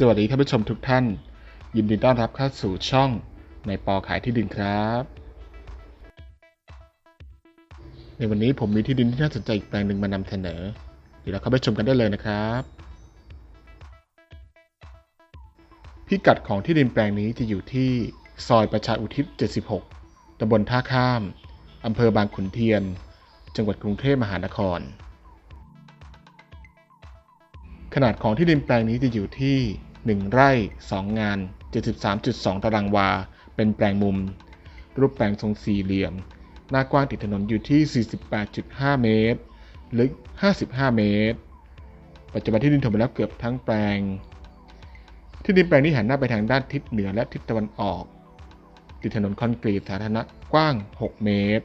สวัสดีท่านผู้ชมทุกท่าน ยินดีต้อนรับเข้าสู่ช่องในปอขายที่ดินครับ ในวันนี้ผมมีที่ดินที่น่าสนใจอีกแปลงหนึ่งมานำเสนอ เดี๋ยวเราเข้าไปชมกันได้เลยนะครับ พิกัดของที่ดินแปลงนี้จะอยู่ที่ซอยประชาอุทิศ 76ตำบลท่าข้ามอำเภอบางขุนเทียน จังหวัดกรุงเทพมหานครขนาดของที่ดินแปลงนี้จะอยู่ที่ 1 ไร่ 2 งาน 73.2 ตารางวา เป็นแปลงมุม รูปแปลงทรงสี่เหลี่ยม หน้ากว้างติดถนนอยู่ที่ 48.5 เมตร ลึก 55 เมตร ปัจจุบันที่ดินถมไปแล้วเกือบทั้งแปลง ที่ดินแปลงนี้หันหน้าไปทางด้านทิศเหนือและทิศตะวันออก ติดถนนคอนกรีตสาธารณะกว้าง 6 เมตร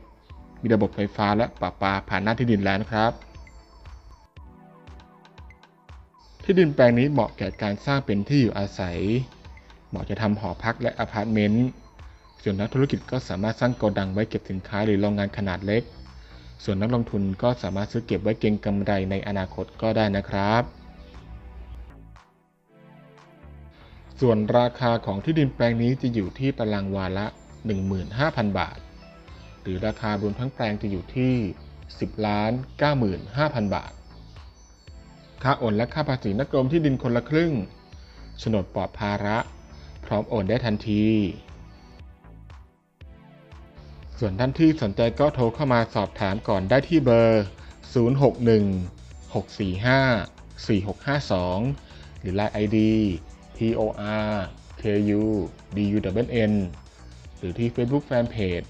มีระบบไฟฟ้าและประปาผ่านหน้าที่ดินแล้วนะครับ ที่ดินแปลงนี้เหมาะแก่การสร้างเป็นที่อยู่อาศัย เหมาะจะทำหอพักและอพาร์ตเมนต์ ส่วนนักธุรกิจก็สามารถสร้างโกดังไว้เก็บสินค้าหรือโรงงานขนาดเล็ก ส่วนนักลงทุนก็สามารถซื้อเก็บไว้เก็งกำไรในอนาคตก็ได้นะครับ ส่วนราคาของที่ดินแปลงนี้จะอยู่ที่ตารางวาละ 15,000 บาท หรือราคารวมทั้งแปลงจะอยู่ที่ 10 ล้าน 95,000 บาท ค่าโอนและค่าภาษีนักรมที่ดินคนละครึ่งโฉนดปลอดภาระ พร้อมโอนได้ทันที ส่วนท่านที่สนใจก็โทรเข้ามาสอบถามก่อนได้ที่เบอร์ 061 645 4652 หรือ Line ID TOR KU DUNN หรือที่ Facebook Fanpage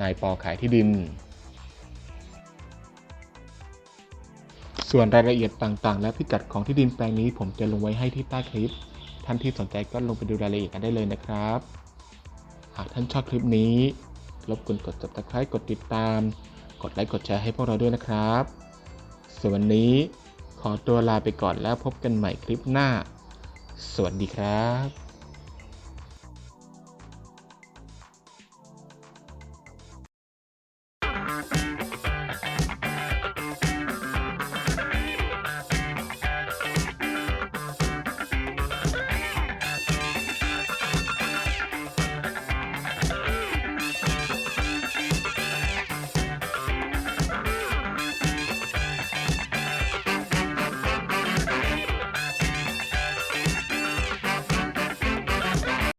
นายปอขายที่ดิน ส่วนรายละเอียดต่างๆ และพิกัดของที่ดินแปลงนี้ ผมจะลงไว้ให้ที่ใต้คลิป ท่านที่สนใจก็ลงไปดูรายละเอียดกันได้เลยนะครับ หากท่านชอบคลิปนี้ รบกวนกด subscribe กดติดตาม กดไลค์กดแชร์ให้พวกเราด้วยนะครับ ส่วนวันนี้ขอตัวลาไปก่อนแล้วพบกันใหม่คลิปหน้า สวัสดีครับ